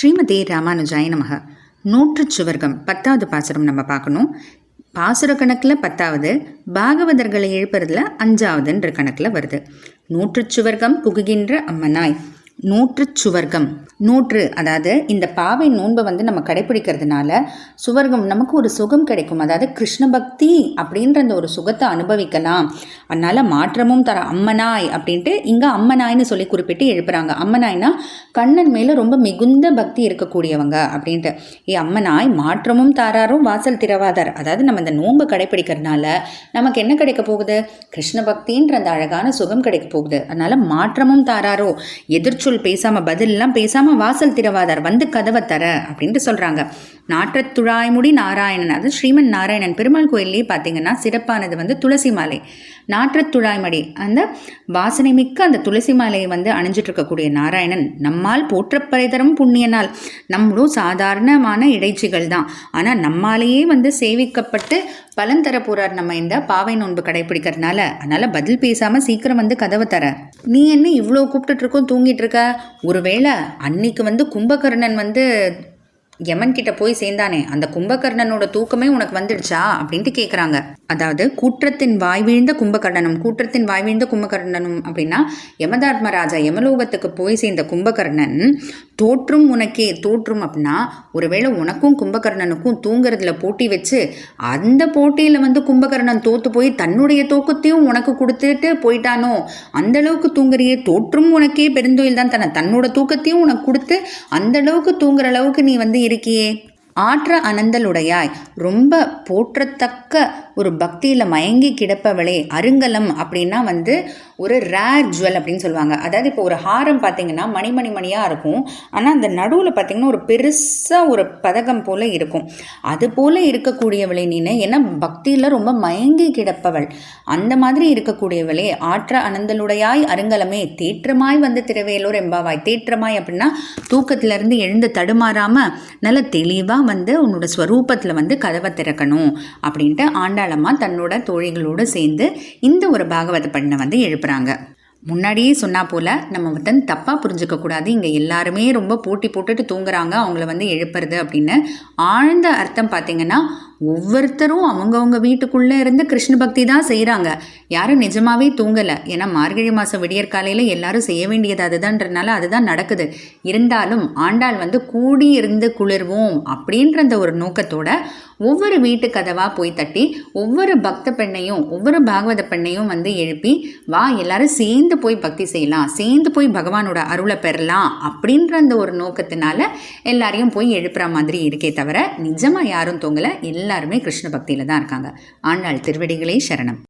ஸ்ரீமதி ராமானுஜாய நமக. நூற்று சுவர்க்கம் பத்தாவது பாசுரம் நம்ம பார்க்கணும். பாசுர கணக்கில் பத்தாவது பாகவதர்களை எழுப்புறதுல அஞ்சாவதுன்ற கணக்கில் வருது. நூற்று சுவர்க்கம் புகுகின்ற அம்மனாய். நூற்று சுவர்க்கம். நூற்று அதாவது இந்த பாவை நோன்பை வந்து நம்ம கடைப்பிடிக்கிறதுனால சுவர்க்கம் நமக்கு ஒரு சுகம் கிடைக்கும். அதாவது கிருஷ்ண பக்தி அப்படின்ற அந்த ஒரு சுகத்தை அனுபவிக்கலாம். அதனால் மாற்றமும் தர அம்மனாய் அப்படின்ட்டு இங்கே அம்மனாய்னு சொல்லி குறிப்பிட்டு எழுப்புறாங்க. அம்மனாய்னா கண்ணன் மேலே ரொம்ப மிகுந்த பக்தி இருக்கக்கூடியவங்க அப்படின்ட்டு. ஏ அம்மனாய் மாற்றமும் தாராரும் வாசல் திறவாதார். அதாவது நம்ம இந்த நோன்பை கடைப்பிடிக்கிறதுனால நமக்கு என்ன கிடைக்க போகுது? கிருஷ்ண பக்தின்ற அந்த அழகான சுகம் கிடைக்க போகுது. அதனால் மாற்றமும் தாராரோ சொல் பேசாமல் பதிலெல்லாம் பேசாமல் வாசல் திறவாதார் வந்து கதவை தர அப்படின்ட்டு சொல்கிறாங்க நாற்றத்துழாய்முடி நாராயணன். அது ஸ்ரீமன் நாராயணன் பெருமாள் கோயிலே பார்த்தீங்கன்னா சிறப்பானது வந்து துளசி மாலை. நாற்றத்துழாய்மடி. அந்த வாசனை மிக்க அந்த துளசி மாலையை வந்து அணிஞ்சிட்டு இருக்கக்கூடிய நாராயணன் நம்மால் போற்றப்பறை தரும் புண்ணிய நாள் நம்மளும் சாதாரணமான இடைச்சிகள் தான். ஆனால் நம்மாலேயே வந்து சேவிக்கப்பட்டு பலன் தர போகிறார் நம்ம இந்த பாவை நோன்பு கடைபிடிக்கிறதுனால அதனால் பதில் பேசாம சீக்கிரம் வந்து கதவை தர. நீ என்ன இவ்வளோ கூப்பிட்டுட்டு இருக்கோம் தூங்கிட்டு இருக்க? ஒருவேளை அன்னைக்கு வந்து கும்பகர்ணன் வந்து யமன் கிட்ட போய் சேர்ந்தானே அந்த கும்பகர்ணனோட தூக்கமே உனக்கு வந்துடுச்சா? அப்படின்ட்டு கேட்குறாங்க அதாவது கூற்றத்தின் வாய் வீழ்ந்த கும்பகர்ணனும் கூற்றத்தின் வாய் வீழ்ந்த கும்பகர்ணனும் அப்படின்னா யமதர்மராஜா யமலோகத்துக்கு போய் சேர்ந்த கும்பகர்ணன் தோற்றும் உனக்கே தோற்றும் அப்படின்னா ஒருவேளை உனக்கும் கும்பகர்ணனுக்கும் தூங்குறதுல போட்டி வச்சு அந்த போட்டியில் வந்து கும்பகர்ணன் தோத்து போய் தன்னுடைய தூக்கத்தையும் உனக்கு கொடுத்துட்டு போயிட்டானோ அந்த அளவுக்கு தூங்குறியே தோற்றும் உனக்கே பெருந்தொழில் தான் தன தன்னோட தூக்கத்தையும் உனக்கு கொடுத்து அந்த அளவுக்கு தூங்குற அளவுக்கு நீ வந்து இருக்கியே ஆற்ற அனந்தலுடையாய். ரொம்ப போற்றத்தக்க ஒரு பக்தியில் மயங்கி கிடப்பவளே அருங்கலம் அப்படின்னா வந்து ஒரு ரேர் ஜுவல் அப்படின்னு சொல்லுவாங்க. அதாவது இப்போ ஒரு ஹாரம் பார்த்தீங்கன்னா மணி மணி மணியாக இருக்கும். ஆனால் அந்த நடுவில் பார்த்தீங்கன்னா ஒரு பெருசாக ஒரு பதகம் போல் இருக்கும். அது போல் இருக்கக்கூடியவளே நீனு. ஏன்னா பக்தியில் ரொம்ப மயங்கி கிடப்பவள். அந்த மாதிரி இருக்கக்கூடியவளே ஆற்ற அனந்தலுடையாய் அருங்கலமே தேற்றமாய் வந்து திரவேலூர் எம்பாவாய் தேற்றமாய் அப்படின்னா தூக்கத்திலேருந்து எழுந்து தடுமாறாமல் நல்ல தெளிவாக வந்து உன்னோட ஸ்வரூபத்தில் வந்து கதவை திறக்கணும் அப்படின்ட்டு ஆண்டாளம்மா தன்னோட தோழிகளோடு சேர்ந்து இந்த ஒரு பாகவத பண்ணை வந்து எழுப்புறாங்க. முன்னாடியே சொன்னா போல் நம்ம வந்து தப்பாக புரிஞ்சுக்க கூடாது. இங்கே எல்லாருமே ரொம்ப போட்டி போட்டுட்டு தூங்குறாங்க. அவங்கள வந்து எழுப்புறது அப்படின்னு ஆழ்ந்த அர்த்தம் பார்த்தீங்கன்னா ஒவ்வொருத்தரும் அவங்கவுங்க வீட்டுக்குள்ளே இருந்து கிருஷ்ண பக்தி தான் செய்கிறாங்க யாரும் நிஜமாவே தூங்கலை. ஏன்னா மார்கழி மாதம் விடியற் காலையில் எல்லாரும் செய்ய வேண்டியது அதுதான்றனால அதுதான் நடக்குது. இருந்தாலும் ஆண்டாள் வந்து கூடி இருந்து குளிர்வோம் அப்படின்ற அந்த ஒரு நோக்கத்தோட ஒவ்வொரு வீட்டு கதவாக போய் தட்டி ஒவ்வொரு பக்த பெண்ணையும் ஒவ்வொரு பாகவத பெண்ணையும் வந்து எழுப்பி வா எல்லாரும் சேர்ந்து போய் பக்தி செய்யலாம். சேர்ந்து போய் பகவானோட அருளை பெறலாம் அப்படின்ற அந்த ஒரு நோக்கத்தினால எல்லாரையும் போய் எழுப்புற மாதிரி இருக்கே தவிர நிஜமாக யாரும் தூங்கலை. எல்லாருமே கிருஷ்ண பக்தியில் தான் இருக்காங்க. ஆண்டாள் திருவடிகளே சரணம்.